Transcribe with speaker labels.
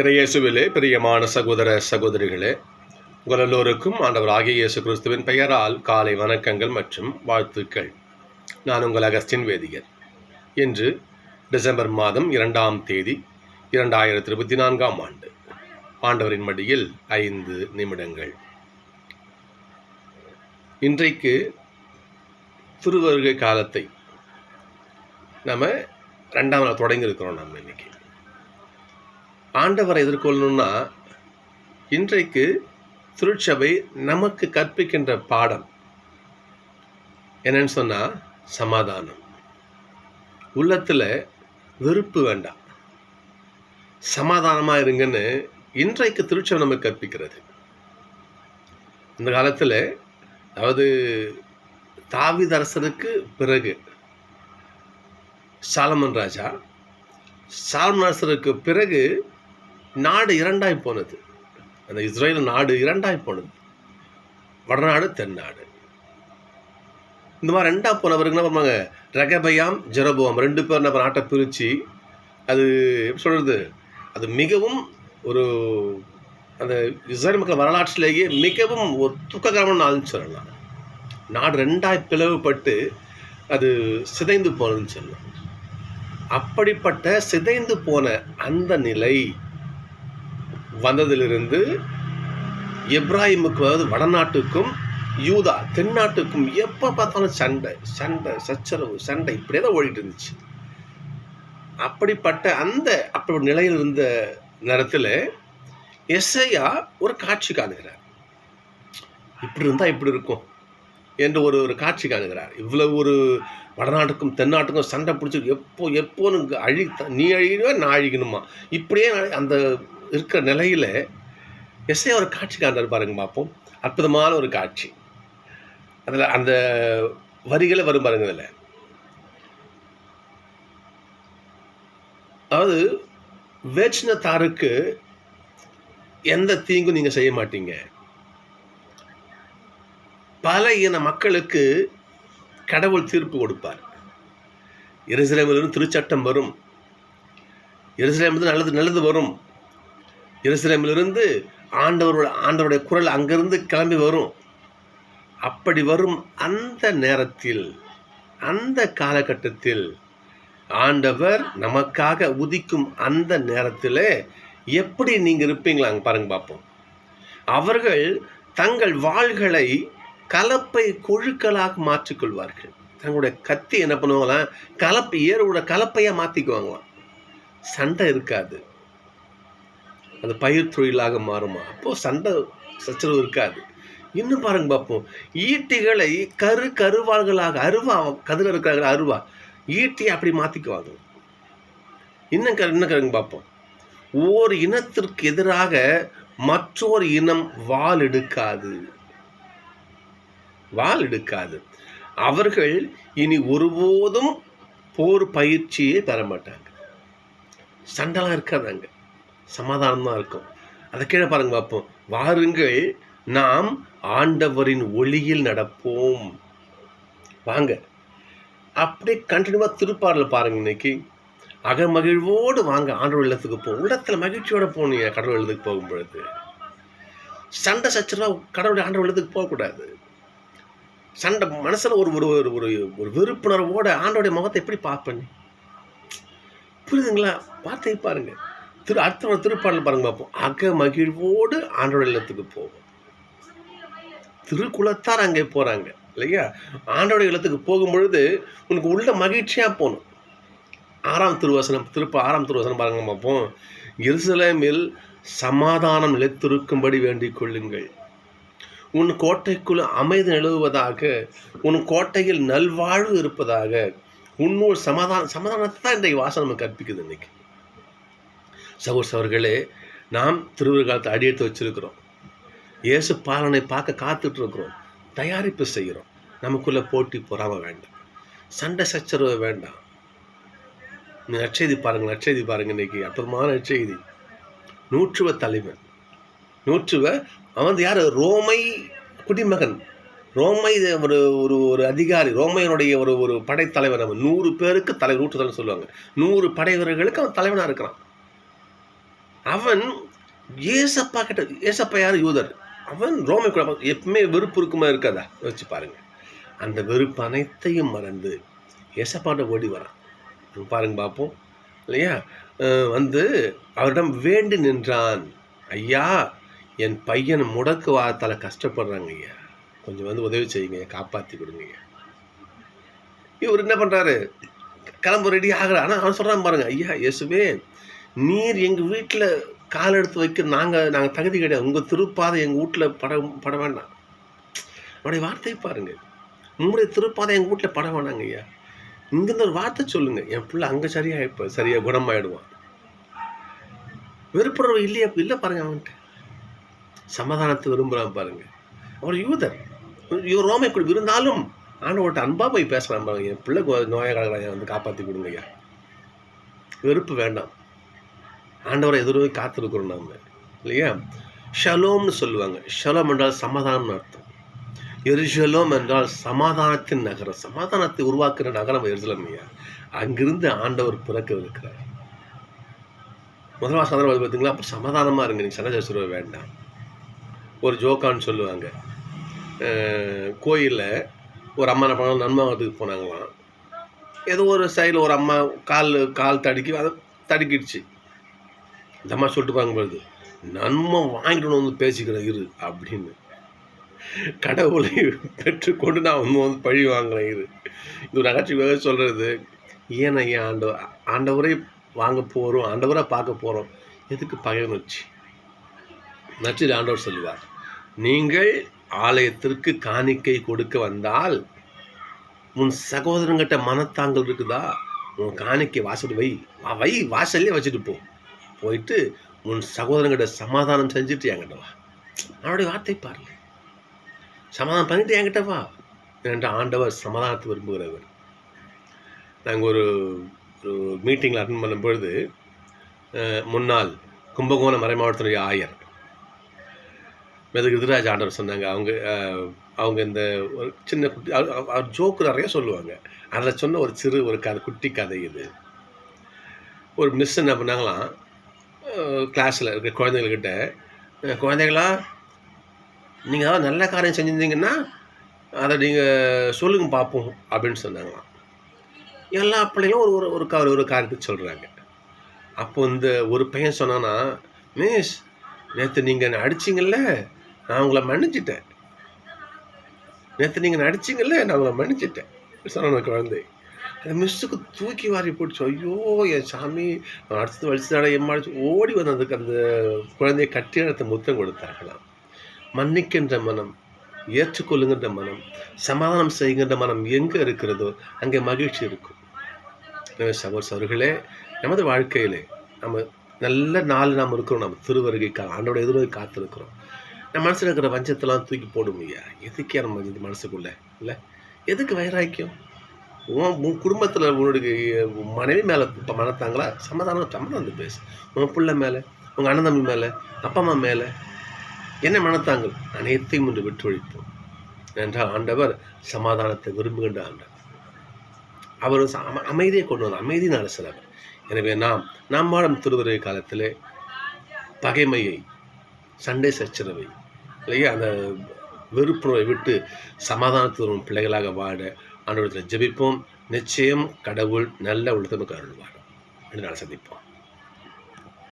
Speaker 1: இறையேசுவிலே பிரியமான சகோதர சகோதரிகளே உங்கள் எல்லோருக்கும் ஆண்டவர் ஆகிய இயேசு கிறிஸ்துவின் பெயரால் காலை வணக்கங்கள் மற்றும் வாழ்த்துக்கள். நான் உங்கள் அகஸ்டின் வேதியர். இன்று டிசம்பர் மாதம் இரண்டாம் தேதி இரண்டாயிரத்தி இருபத்தி நான்காம் ஆண்டு. ஆண்டவரின் மடியில் ஐந்து நிமிடங்கள். இன்றைக்கு திருவருகை காலத்தை நம்ம ரெண்டாம் நாள் தொடங்கி இருக்கிறோம் நம்ம இன்னைக்கு. ஆண்டவரை எதிர்கொள்ளணும்னா இன்றைக்கு திருச்சபை நமக்கு கற்பிக்கின்ற பாடம் என்னன்னு சொன்னால் சமாதானம். உள்ளத்தில் வெறுப்பு வேண்டாம். சமாதானமாக இருங்கன்னு இன்றைக்கு திருச்சபை நமக்கு கற்பிக்கிறது. இந்த காலத்தில் அதாவது தாவிதரசருக்கு பிறகு சாலமன் ராஜா சாலமன் அரசருக்கு பிறகு நாடு இரண்டாய் போனது. அந்த இஸ்ரேல் நாடு இரண்டாய் போனது. வடநாடு தென்னாடு. இந்த மாதிரி ரெண்டாக போனவருக்கு என்ன பண்ணுவாங்க? ரகபயாம் ஜெரபோம் ரெண்டு பேர் நம்ம நாட்டை பிரித்து அது எப்படி சொல்கிறது அது மிகவும் ஒரு அந்த இஸ்ரேல் மக்கள் வரலாற்றிலேயே மிகவும் ஒரு துக்ககரமான நாள்னு சொல்லலாம். நாடு ரெண்டாய் பிளவுபட்டு அது சிதைந்து போனதுன்னு சொல்லலாம். அப்படிப்பட்ட சிதைந்து போன அந்த நிலை வந்ததிலிருந்து எப்ராஹிமுக்கு அதாவது வடநாட்டுக்கும் யூதா தென்னாட்டுக்கும் எப்போ பார்த்தாலும் சண்டை சண்டை சச்சரவு சண்டை இப்படியே தான் ஓடிட்டு இருந்துச்சு அப்படிப்பட்ட அந்த அப்படி நிலையில் இருந்த நேரத்தில் எஸ்ஐயா ஒரு காட்சி காணுகிறார். இப்படி இருந்தால் இப்படி இருக்கும் என்று ஒரு ஒரு காட்சி காணுகிறார். இவ்வளவு ஒரு வடநாட்டுக்கும் தென்னாட்டுக்கும் சண்டை பிடிச்சி எப்போ எப்போன்னு அழி நீ அழிக்கணுமா நான் அழிக்கணுமா? இப்படியே அந்த இருக்கிற நிலையில் எஸ்ஐ ஒரு காட்சி காண்றாரு பாருங்க பார்ப்போம் அற்புதமான ஒரு காட்சி. அதில் அந்த வரிகளை வரும் பாருங்க அதில் அதாவது வேச்சினத்தாருக்கு எந்த தீங்கும் நீங்கள் செய்ய மாட்டீங்க. பல இன மக்களுக்கு கடவுள் தீர்ப்பு கொடுப்பார். எருசலேமிலிருந்து திருச்சட்டம் வரும். எருசலேமிலிருந்து நல்லது நல்லது வரும். எருசலேமிலிருந்து ஆண்டவரோட ஆண்டவருடைய குரல் அங்கிருந்து கிளம்பி வரும். அப்படி வரும் அந்த நேரத்தில் அந்த காலகட்டத்தில் ஆண்டவர் நமக்காக உதிக்கும் அந்த நேரத்தில் எப்படி நீங்கள் இருப்பீங்களாங்க பாருங்க பார்ப்போம் அவர்கள் தங்கள் வாள்களை கலப்பை கொழுக்களாக மாற்றிக்கொள்வார்கள். தங்களுடைய கத்தி என்ன பண்ணுவாங்களாம்? கலப்பு ஏரோட கலப்பையாக மாற்றிக்குவாங்களாம் சண்டை இருக்காது. அந்த பயிர் தொழிலாக மாறுமா? அப்போது சண்டை சச்சரவு இருக்காது. இன்னும் பாருங்க பார்ப்போம் ஈட்டிகளை கரு கருவாள்களாக அருவா கதிர இருக்கிறாங்க அருவா ஈட்டியை அப்படி மாற்றிக்குவாங்க இன்னும் க இன்னும் கருங்க பார்ப்போம் ஓர் இனத்திற்கு எதிராக மற்றொரு இனம் வால் எடுக்காது. வால் எடுக்காது. அவர்கள் இனி ஒருபோதும் போர் பயிற்சியே பெற மாட்டாங்க. சண்டைலாம் இருக்காதாங்க சமாதானமாக இருக்கும். அதை கீழே பாருங்க பார்ப்போம். வாருங்கள் நாம் ஆண்டவரின் ஒளியில் நடப்போம். வாங்க. அப்படியே கண்டினியூவாக திருப்பாரில் பாருங்க இன்னைக்கு. அகமகிழ்வோடு வாங்க ஆண்டவர் இல்லத்துக்கு போகும் உள்ளத்தில் மகிழ்ச்சியோட போனீங்க கடவுள் இல்லத்துக்கு போகும் பொழுது சண்டை சச்சரவா கடவுள் ஆண்டவர் இல்லத்துக்கு போகக்கூடாது. சண்டை மனசில் ஒரு ஒரு ஒரு ஒரு ஒரு வெறுப்புணர்வோட ஆண்டோடைய முகத்தை எப்படி பார்ப்பேன்? புரியுதுங்களா? வார்த்தை பாருங்க. திரு அடுத்த திருப்பாடல் பாருங்க பார்ப்போம் அக மகிழ்வோடு ஆண்டோட இல்லத்துக்கு போவோம். திருக்குலத்தார் அங்கே போகிறாங்க இல்லையா? ஆண்டோட இல்லத்துக்கு போகும்பொழுது உனக்கு உள்ள மகிழ்ச்சியாக போகணும் ஆறாம் திருவசனம் திருப்ப ஆறாம் திருவசனம் பாருங்க பார்ப்போம் எருசலேமில் சமாதானம் நிலைத்திருக்கும்படி வேண்டிக் கொள்ளுங்கள். உன் கோட்டைக்குள் அமைதி நிலவுவதாக உன் கோட்டையில் நல்வாழ்வு இருப்பதாக உன்னோடு சமாதான சமாதானத்தை தான் இன்றைக்கு வாசனம் நமக்கு கற்பிக்குது இன்னைக்கு. சகோஸ் அவர்களே நாம் திருவிழாலத்தை அடியெடுத்து வச்சிருக்கிறோம். இயேசு பாலனை பார்க்க காத்துட்ருக்குறோம் தயாரிப்பு செய்கிறோம். நமக்குள்ளே போட்டி பொறாம வேண்டாம். சண்டை சச்சரவு வேண்டாம். நற்செய்தி பாருங்கள் நற்செய்தி பாருங்க இன்னைக்கு. அற்புதமான நற்செய்தி. நூற்றுவ தலைவன். நூற்றுவ அவன் யார்? ரோமை குடிமகன். ரோமை ஒரு ஒரு ஒரு அதிகாரி. ரோமையனுடைய ஒரு ஒரு படைத்தலைவர் அவன். நூறு பேருக்கு தலைவர் நூற்றுதல்னு சொல்லுவாங்க. நூறு படைவர்களுக்கு அவன் தலைவனாக இருக்கிறான். அவன் ஏசப்பா கிட்ட ஏசப்பா யார்? யூதர். அவன் ரோமை கூட எப்பவுமே வெறுப்பு இருக்குமா இருக்காதா? யோசிச்சு பாருங்க. அந்த வெறுப்பு அனைத்தையும் மறந்து ஏசப்பாட்ட ஓடி வரான். பாருங்க பார்ப்போம் இல்லையா? வந்து அவரிடம் வேண்டி நின்றான். ஐயா என் பையன் முடக்கு வாரத்தால் கஷ்டப்படுறாங்க ஐயா. கொஞ்சம் வந்து உதவி செய்யுங்க காப்பாற்றி கொடுங்க ஐயா. இவர் என்ன பண்ணுறாரு கிளம்பு ரெடி ஆகுற ஆனால் அவன் சொல்கிறான் பாருங்க ஐயா இயேசுவே நீர் எங்கள் வீட்டில் கால் எடுத்து வைக்க நாங்கள் நாங்கள் தகுதி கிடையாது. உங்கள் திருப்பாதை எங்கள் வீட்டில் பட பட வேண்டாம். அவருடைய வார்த்தையை பாருங்கள் உங்களுடைய திருப்பாதை எங்கள் வீட்டில் பட வேணாங்க ஐயா. இங்கேருந்து ஒரு வார்த்தை சொல்லுங்கள் என் பிள்ளை அங்கே சரியாக இப்போ சரியாக குணமாயிடுவான். வெறுப்புறவு இல்லையா? இல்லை பாருங்கள் அவன்கிட்ட. சமாதானத்தை விரும்புகிறான் பாருங்கள் அவர் யூதர். இவர் ரோமை குடி இருந்தாலும் ஆண்டவர்கிட்ட அன்பாக போய் பேசுகிறான் பாருங்க. என் பிள்ளை நோயாளிகளை வந்து காப்பாற்றி கொடுங்க ஐயா. வெறுப்பு வேண்டாம். ஆண்டவரை எதிர்வே காத்திருக்கிறோம் நாம். இல்லையா? ஷலோம்னு சொல்லுவாங்க. ஷலோம் என்றால் சமாதானம்னு அர்த்தம். எருஷலோம் என்றால் சமாதானத்தின் நகரம். சமாதானத்தை உருவாக்குற நகரம் எருசலம் ஐயா. அங்கிருந்து ஆண்டவர் பிறக்க இருக்கிறார் முதல் வாசம் பார்த்தீங்களா அப்போ சமாதானமாக இருங்க நீங்கள் சண்டை சொல்ல வேண்டாம். ஒரு ஜோக்கான்னு சொல்லுவாங்க. கோயிலில் ஒரு அம்மா என்ன பண்ணாங்க? நன்மகத்துக்கு போனாங்களாம். ஏதோ ஒரு சைடில் ஒரு அம்மா கால் கால் தடுக்கி அதை தடுக்கிடுச்சு. இந்த அம்மா சொல்லிட்டு பாருங்க பொழுது நம்ம வாங்கிட்டு வந்து பேசிக்கிறேன் இரு அப்படின்னு. கடவுளை பெற்றுக்கொண்டு நான் வந்து வந்து பழி வாங்குறேன் இரு. இது ஒரு நகைச்சுவையாக சொல்கிறது ஏன் ஐயா ஆண்டவ ஆண்டவரை வாங்க போகிறோம் ஆண்டவரை பார்க்க போகிறோம் எதுக்கு பகைவன் வச்சு? நச்சு ஆண்டவர் சொல்லுவார் நீங்கள் ஆலயத்திற்கு காணிக்கை கொடுக்க வந்தால் உன் சகோதரங்கிட்ட மனத்தாங்கல் இருக்குதா? உன் காணிக்கை வாசல் வை வை வாசல்லே வச்சுட்டு போ. போயிட்டு உன் சகோதரங்கிட்ட சமாதானம் செஞ்சுட்டு என்கிட்ட வா. அவருடைய வார்த்தை பாருங்க. சமாதானம் பண்ணிட்டு என்கிட்ட வா. என்கிட்ட ஆண்டவர் சமாதானத்தை விரும்புகிறவர். நாங்கள் ஒரு ஒரு மீட்டிங்கில் அட்டன் பண்ணும் பொழுது முன்னாள் கும்பகோணம் மறை மாவட்டத்தினுடைய ஆயர் மெதுக்கு எதிராஜ் ஆண்டவர் சொன்னாங்க. அவங்க அவங்க இந்த ஒரு சின்ன குட்டி அவர் ஜோக்கு நிறைய சொல்லுவாங்க. அதில் சொன்ன ஒரு சிறு ஒரு கதை குட்டி கதை இது. ஒரு மிஸ் என்ன பண்ணாங்களாம்? கிளாஸில் இருக்க குழந்தைங்கக்கிட்ட குழந்தைங்களா நீங்கள் ஏதாவது நல்ல காரியம் செஞ்சுருந்தீங்கன்னா அதை நீங்கள் சொல்லுங்க பார்ப்போம் அப்படின்னு சொன்னாங்களாம். எல்லா பிள்ளைங்களும் ஒரு ஒரு ஒரு கா ஒரு காரியத்தை சொல்கிறாங்க அப்போ இந்த ஒரு பையன் சொன்னான்னா மிஸ் நேற்று நீங்கள் என்னை அடிச்சிங்கல்ல நான் உங்களை மன்னிச்சிட்டேன். நேற்று நீங்கள் அடிச்சிங்கல்ல நான் உங்களை மன்னிச்சிட்டேன் சொன்ன குழந்தை. மிஸ்ஸுக்கு தூக்கி வாரி போட்டுச்சு ஐயோ என் சாமி அடுத்தது வலிச்சுதாட எம்மாடிச்சு ஓடி வந்து அதுக்கு அந்த குழந்தையை கட்டி அழுத்த முத்தம் கொடுத்தார்களாம். மன்னிக்கின்ற மனம் ஏற்றுக்கொள்ளுகின்ற மனம் சமாதானம் செய்கின்ற மனம் எங்கே இருக்கிறதோ அங்கே மகிழ்ச்சி இருக்கும். எனவே சகோதர சகோதரிகளே நமது வாழ்க்கையிலே நம்ம நல்ல நாள் நாம் இருக்கிறோம் நம்ம திருவருகைக்கா ஆண்டோட எதிர்வை காத்திருக்கிறோம். நம்ம மனசில் இருக்கிற வஞ்சத்தெல்லாம் தூக்கி போடும் ஐயா. எதுக்கே நம்ம மனசுக்குள்ளே? இல்லை? எதுக்கு வைராக்கியம்? உன் உன் குடும்பத்தில் உன்னுடைய மனைவி மேலே இப்போ மனத்தாங்களா சமாதானம் சமாதானம் வந்து பேசு. உன் பிள்ளை மேலே உங்கள் அண்ணன் தம்பி மேலே அப்பா அம்மா மேலே என்ன மனத்தாங்கள்? அனைத்தையும் இன்று விட்டு ஒழிப்போம் என்றால் ஆண்டவர் சமாதானத்தை விரும்புகின்ற ஆண்டவர். அவர் ச- அம- அமைதியை கொண்டு வந்தார். அமைதியின் அரசர் அவர். எனவே நாம் நாம் வாழும் திருவருகை காலத்திலே பகைமையை சண்டை சச்சரவை இல்லையா? அந்த வெறுப்புறவை விட்டு சமாதானத்துடன் வரும் பிள்ளைகளாக வாழ ஆண்டவரத்தில் ஜெபிப்போம். நிச்சயம் கடவுள் நல்ல உள்ளத்தமுக்கு அருள்வார் என்று நாள் சந்திப்போம்.